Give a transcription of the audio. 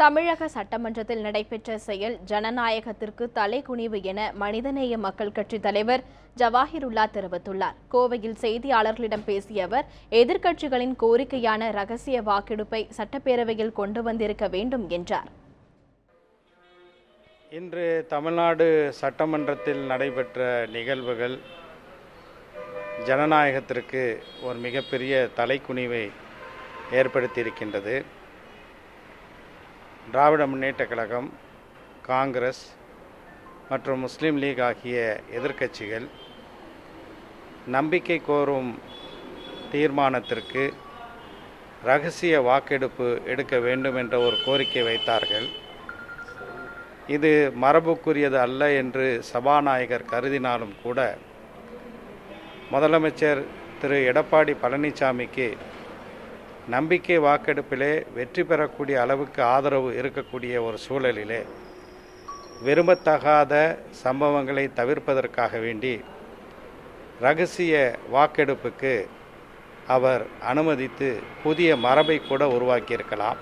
தமிழக சட்டமன்றத்தில் நடைபெற்ற செயல் ஜனநாயகத்திற்கு தலைகுனிவு என மனிதநேய மக்கள் கட்சி தலைவர் ஜவாஹிருல்லா தெரிவித்துள்ளார். கோவையில் செய்தியாளர்களிடம் பேசிய அவர் எதிர்க்கட்சிகளின் கோரிக்கையான ரகசிய வாக்கெடுப்பை சட்டப்பேரவையில் கொண்டு வந்திருக்க வேண்டும் என்றார். இன்று தமிழ்நாடு சட்டமன்றத்தில் நடைபெற்ற நிகழ்வுகள் ஜனநாயகத்திற்கு ஒரு மிகப்பெரிய தலைக்குனிவை ஏற்படுத்தியிருக்கின்றது. திராவிட முன்னேற்ற கழகம் காங்கிரஸ் மற்றும் முஸ்லீம் லீக் ஆகிய எதிர்க்கட்சிகள் நம்பிக்கை கோரும் தீர்மானத்திற்கு ரகசிய வாக்கெடுப்பு எடுக்க வேண்டும் என்ற ஒரு கோரிக்கை வைத்தார்கள். இது மரபுக்குரியது அல்ல என்று சபாநாயகர் கருதினாலும் கூட முதலமைச்சர் திரு எடப்பாடி பழனிசாமிக்கு நம்பிக்கை வாக்கெடுப்பிலே வெற்றி பெறக்கூடிய அளவுக்கு ஆதரவு இருக்கக்கூடிய ஒரு சூழலிலே விரும்பத்தகாத சம்பவங்களை தவிர்ப்பதற்காக வேண்டி ரகசிய வாக்கெடுப்புக்கு அவர் அனுமதித்து புதிய மரபை கூட உருவாக்கியிருக்கலாம்.